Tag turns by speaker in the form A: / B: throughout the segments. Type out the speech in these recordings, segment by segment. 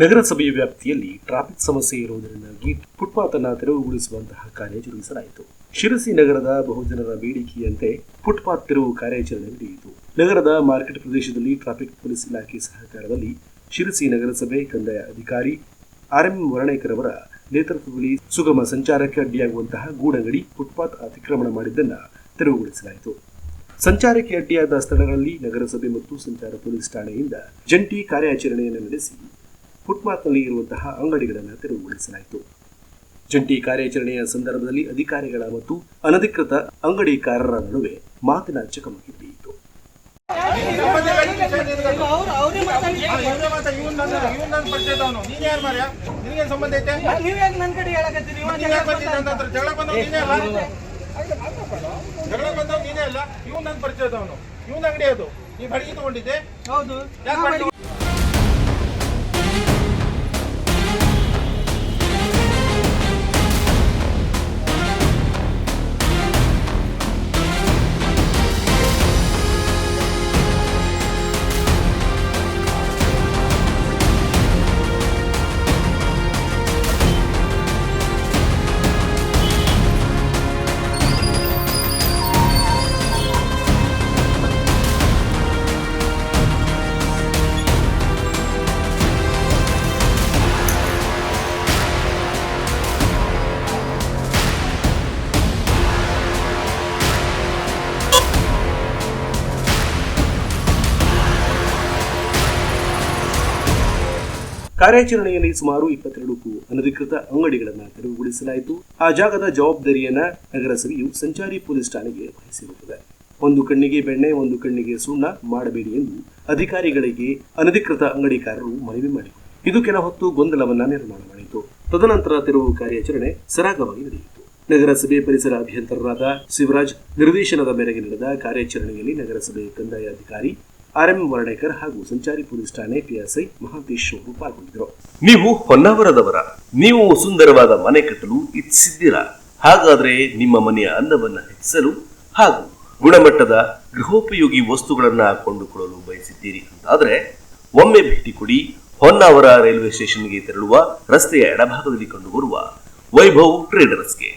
A: ನಗರಸಭೆಯ ವ್ಯಾಪ್ತಿಯಲ್ಲಿ ಟ್ರಾಫಿಕ್ ಸಮಸ್ಯೆ ಇರುವುದರಿಂದಾಗಿ ಫುಟ್ಪಾತ್ ಅನ್ನು ತೆರವುಗೊಳಿಸುವಂತಹ ಕಾರ್ಯ ಜರುಗಿಸಲಾಯಿತು. ಶಿರಸಿ ನಗರದ ಬಹುಜನರ ಬೇಡಿಕೆಯಂತೆ ಫುಟ್ಪಾತ್ ತೆರವು ಕಾರ್ಯಾಚರಣೆ ನಡೆಯಿತು. ನಗರದ ಮಾರ್ಕೆಟ್ ಪ್ರದೇಶದಲ್ಲಿ ಟ್ರಾಫಿಕ್ ಪೊಲೀಸ್ ಇಲಾಖೆ ಸಹಕಾರದಲ್ಲಿ ಶಿರಸಿ ನಗರಸಭೆ ಕಂದಾಯ ಅಧಿಕಾರಿ ಆರ್ ಎಂ ವರಣೇಕರ್ ಅವರ ನೇತೃತ್ವದಲ್ಲಿ ಸುಗಮ ಸಂಚಾರಕ್ಕೆ ಅಡ್ಡಿಯಾಗುವಂತಹ ಗೂಡಂಗಡಿ ಫುಟ್ಪಾತ್ ಅತಿಕ್ರಮಣ ಮಾಡಿದ್ದನ್ನು ತೆರವುಗೊಳಿಸಲಾಯಿತು. ಸಂಚಾರಕ್ಕೆ ಅಡ್ಡಿಯಾದ ಸ್ಥಳಗಳಲ್ಲಿ ನಗರಸಭೆ ಮತ್ತು ಸಂಚಾರ ಪೊಲೀಸ್ ಠಾಣೆಯಿಂದ ಜಂಟಿ ಕಾರ್ಯಾಚರಣೆಯನ್ನು ನಡೆಸಿ ಫುಟ್ಪಾತ್ನಲ್ಲಿ ಇರುವಂತಹ ಅಂಗಡಿಗಳನ್ನು ತೆರವುಗೊಳಿಸಲಾಯಿತು. ಜಂಟಿ ಕಾರ್ಯಾಚರಣೆಯ ಸಂದರ್ಭದಲ್ಲಿ ಅಧಿಕಾರಿಗಳ ಮತ್ತು ಅನಧಿಕೃತ ಅಂಗಡಿಕಾರರ ನಡುವೆ ಮಾತಿನ ಚಕಮಕಿ ನಡೆಯಿತು
B: ಪರಿಚಯದವನು ಅವ್ರೇ ಅಂಗಡಿ
C: ಅದು ಮಾತಾ ಇವನ್ ನನ್ನ ಇವನ್
A: ಕಾರ್ಯಾಚರಣೆಯಲ್ಲಿ ಸುಮಾರು ಇಪ್ಪತ್ತೆರಡು ಅನಧಿಕೃತ ಅಂಗಡಿಗಳನ್ನು ತೆರವುಗೊಳಿಸಲಾಯಿತು. ಆ ಜಾಗದ ಜವಾಬ್ದಾರಿಯನ್ನ ನಗರಸಭೆಯು ಸಂಚಾರಿ ಪೊಲೀಸ್ ಠಾಣೆಗೆ ವಹಿಸಿರುತ್ತದೆ. ಒಂದು ಕಣ್ಣಿಗೆ ಬೆಣ್ಣೆ, ಒಂದು ಕಣ್ಣಿಗೆ ಸುಣ್ಣ ಮಾಡಬೇಡಿ ಎಂದು ಅಧಿಕಾರಿಗಳಿಗೆ ಅನಧಿಕೃತ ಅಂಗಡಿಕಾರರು ಮನವಿ ಮಾಡಿದರು. ಇದು ಕೆಲ ಹೊತ್ತು ಗೊಂದಲವನ್ನ ನಿರ್ಮಾಣ ಮಾಡಿತು. ತದನಂತರ ತೆರವು ಕಾರ್ಯಾಚರಣೆ ಸರಾಗವಾಗಿ ನಡೆಯಿತು. ನಗರಸಭೆ ಪರಿಸರ ಅಭಿಯಂತರರಾದ ಶಿವರಾಜ್ ನಿರ್ದೇಶನದ ಮೇರೆಗೆ ನಡೆದ ಕಾರ್ಯಾಚರಣೆಯಲ್ಲಿ ನಗರಸಭೆ ಕಂದಾಯ ಅಧಿಕಾರಿ ಆರ್ ಎಂ ವರ್ಣೇಕರ್ ಹಾಗೂ ಸಂಚಾರಿ ಪೊಲೀಸ್ ಠಾಣೆ ಪಿಎಸ್ಐ ಮಹಾಂತೇಶ್ ಅವರು ಪಾಲ್ಗೊಂಡಿದ್ದರು.
D: ನೀವು ಹೊನ್ನಾವರದವರ, ನೀವು ಸುಂದರವಾದ ಮನೆ ಕಟ್ಟಲು ಇಚ್ಛಿಸಿದ್ದೀರಾ? ಹಾಗಾದ್ರೆ ನಿಮ್ಮ ಮನೆಯ ಅಂದವನ್ನ ಹೆಚ್ಚಿಸಲು ಹಾಗೂ ಗುಣಮಟ್ಟದ ಗೃಹೋಪಯೋಗಿ ವಸ್ತುಗಳನ್ನ ಕೊಂಡುಕೊಳ್ಳಲು ಬಯಸಿದ್ದೀರಿ ಅಂತಾದ್ರೆ, ಒಮ್ಮೆ ಭೇಟಿ ಕೊಡಿ ಹೊನ್ನಾವರ ರೈಲ್ವೆ ಸ್ಟೇಷನ್ಗೆ ತೆರಳುವ ರಸ್ತೆಯ ಎಡಭಾಗದಲ್ಲಿ ಕಂಡುಬರುವ ವೈಭವ್ ಟ್ರೇಡರ್ಸ್ಗೆ.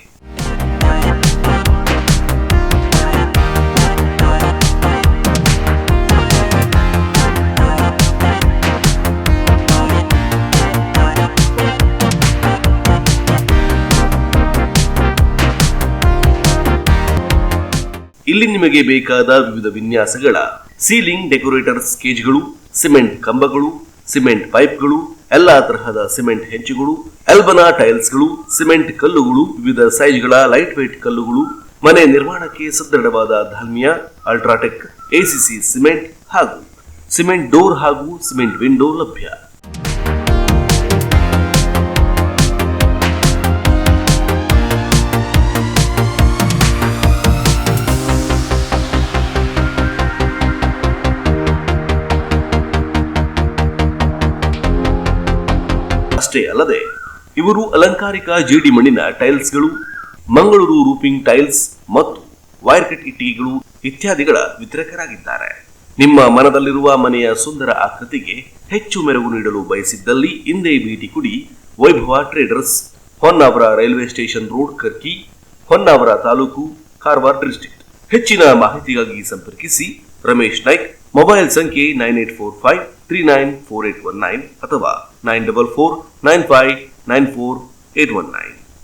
D: ಇಲ್ಲಿ ನಿಮಗೆ ಬೇಕಾದ ವಿವಿಧ ವಿನ್ಯಾಸಗಳ ಸೀಲಿಂಗ್, ಡೆಕೋರೇಟರ್ಸ್, ಕೇಜ್ಗಳು, ಸಿಮೆಂಟ್ ಕಂಬಗಳು, ಸಿಮೆಂಟ್ ಪೈಪ್ಗಳು, ಎಲ್ಲಾ ತರಹದ ಸಿಮೆಂಟ್ ಹೆಂಚುಗಳು ಎಲ್ಬನಾ ಟೈಲ್ಸ್ಗಳು, ಸಿಮೆಂಟ್ ಕಲ್ಲುಗಳು, ವಿವಿಧ ಸೈಜ್ಗಳ ಲೈಟ್ ವೇಟ್ ಕಲ್ಲುಗಳು, ಮನೆ ನಿರ್ಮಾಣಕ್ಕೆ ಸದೃಢವಾದ ಧಾಲ್ಮಿಯಾ ಅಲ್ಟ್ರಾಟೆಕ್ ಎಸಿಸಿ ಸಿಮೆಂಟ್ ಹಾಗೂ ಸಿಮೆಂಟ್ ಡೋರ್ ಹಾಗೂ ಸಿಮೆಂಟ್ ವಿಂಡೋ ಲಭ್ಯ. ಅಷ್ಟೇ ಅಲ್ಲದೆ, ಇವರು ಅಲಂಕಾರಿಕ ಜೇಡಿ ಮಣ್ಣಿನ ಟೈಲ್ಸ್ಗಳು ಮಂಗಳೂರು ರೂಪಿಂಗ್ ಟೈಲ್ಸ್ ಮತ್ತು ವೈರ್ ಕಟ್ ಇಟ್ಟಿಗೆಗಳು ಇತ್ಯಾದಿಗಳ ವಿತರಕರಾಗಿದ್ದಾರೆ. ನಿಮ್ಮ ಮನದಲ್ಲಿರುವ ಮನೆಯ ಸುಂದರ ಆಕೃತಿಗೆ ಹೆಚ್ಚು ಮೆರುಗು ನೀಡಲು ಬಯಸಿದ್ದಲ್ಲಿ ಹಿಂದೆ ಭೇಟಿ ಕೊಡಿ Vaibhav traders Honnavar railway station road Karki, Honnavar taluk Karwar district ಹೆಚ್ಚಿನ ಮಾಹಿತಿಗಾಗಿ ಸಂಪರ್ಕಿಸಿ ರಮೇಶ್ ನಾಯ್ಕ್ ಮೊಬೈಲ್ ಸಂಖ್ಯೆ nine eight four five three nine four eight one nine ಅಥವಾ nine double four nine five nine four eight one nine